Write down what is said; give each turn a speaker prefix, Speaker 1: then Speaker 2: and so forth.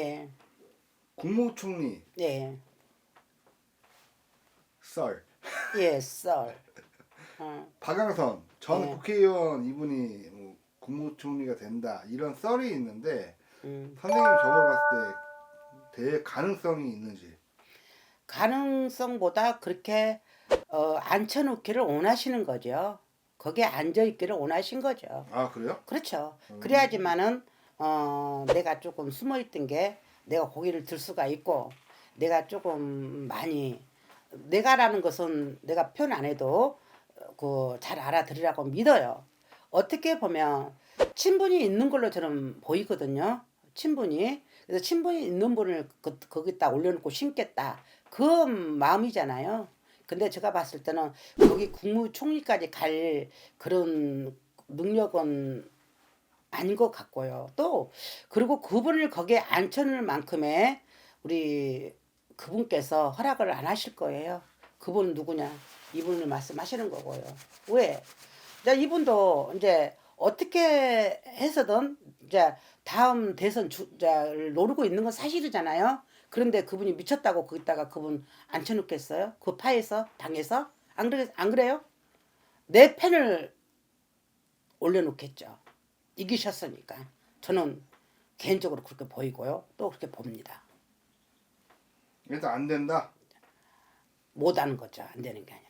Speaker 1: 예,
Speaker 2: 국무총리
Speaker 1: 예,
Speaker 2: 썰
Speaker 1: 예, 썰. 어,
Speaker 2: 박영선 전
Speaker 1: 네.
Speaker 2: 국회의원 이분이 뭐 국무총리가 된다 이런 썰이 있는데
Speaker 1: 음.
Speaker 2: 선생님 저걸 봤을 때대 가능성이 있는지
Speaker 1: 가능성보다 그렇게 어, 앉혀놓기를 원하시는 거죠. 거기에 앉아있기를 원하신 거죠.
Speaker 2: 아 그래요?
Speaker 1: 그렇죠.
Speaker 2: 음.
Speaker 1: 그래야지만은 어, 내가 조금 숨어 있던 게 내가 고기를 들 수가 있고 내가 조금 많이 내가라는 것은 내가 표현 안 해도 그 잘 알아들으라고 믿어요. 어떻게 보면 친분이 있는 걸로 저는 보이거든요. 친분이 그래서 친분이 있는 분을 그, 거기다 올려놓고 심겠다 그 마음이잖아요. 근데 제가 봤을 때는 거기 국무총리까지 갈 그런 능력은 아닌 것 같고요. 또 그리고 그분을 거기에 앉혀놓을 만큼의 우리 그분께서 허락을 안 하실 거예요. 그분은 누구냐? 이분을 말씀하시는 거고요. 왜? 이제 이분도 이제 어떻게 해서든 이제 다음 대선 주자를 노리고 있는 건 사실이잖아요. 그런데 그분이 미쳤다고 거기다가 그분 앉혀놓겠어요? 그 파에서 당에서 안 그래 안 그래요? 내 펜을 올려놓겠죠. 이기셨으니까 저는 개인적으로 그렇게 보이고요. 또 그렇게 봅니다.
Speaker 2: 일단 안 된다.
Speaker 1: 못하는 거죠. 안 되는 게 아니라.